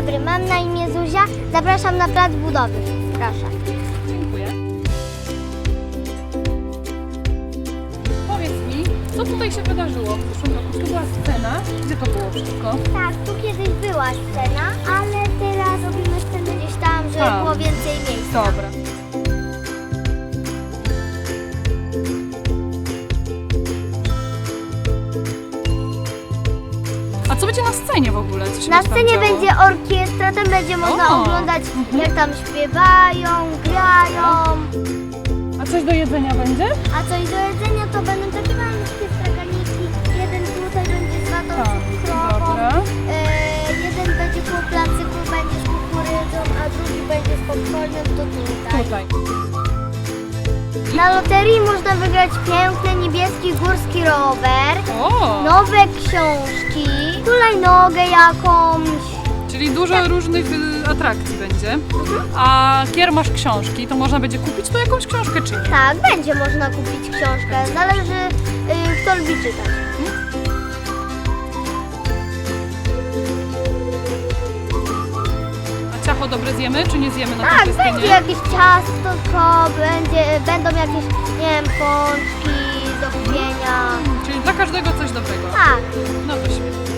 dobry, mam na imię Zuzia. Zapraszam na plac budowy. Proszę. Dziękuję. Powiedz mi, co tutaj się wydarzyło w zeszłym roku? To była scena? Gdzie to było wszystko? Tak, tu kiedyś była scena, ale teraz robimy scenę gdzieś tam, żeby Tam. było więcej miejsca. Dobra. Co będzie na scenie w ogóle? Co się Na będzie tam scenie działo? będzie orkiestra, tam będzie można O! oglądać Mhm. jak tam śpiewają, grają. A coś do jedzenia będzie? A coś do jedzenia to będą takie malutkie straganiki. Jeden tutaj będzie z watą Tak, cukrową. dobra. E, jeden będzie po placyku, będzie z kukurydzą, a drugi będzie z popcornem, to tutaj. Tutaj. Na loterii można wygrać piękny niebieski górski rower, O! nowe książki, hulajnogę jakąś. Czyli dużo różnych y, atrakcji będzie. A kiermasz książki, to można będzie kupić tu jakąś książkę czy nie? Tak, będzie można kupić książkę, zależy y, kto lubi czytać. A ciacho dobre zjemy, czy nie zjemy na Tak, tej będzie scenie? jakieś ciastko, będzie, będą jakieś, nie wiem, pączki do kupienia. Czyli dla każdego coś dobrego. Tak, No to świetnie.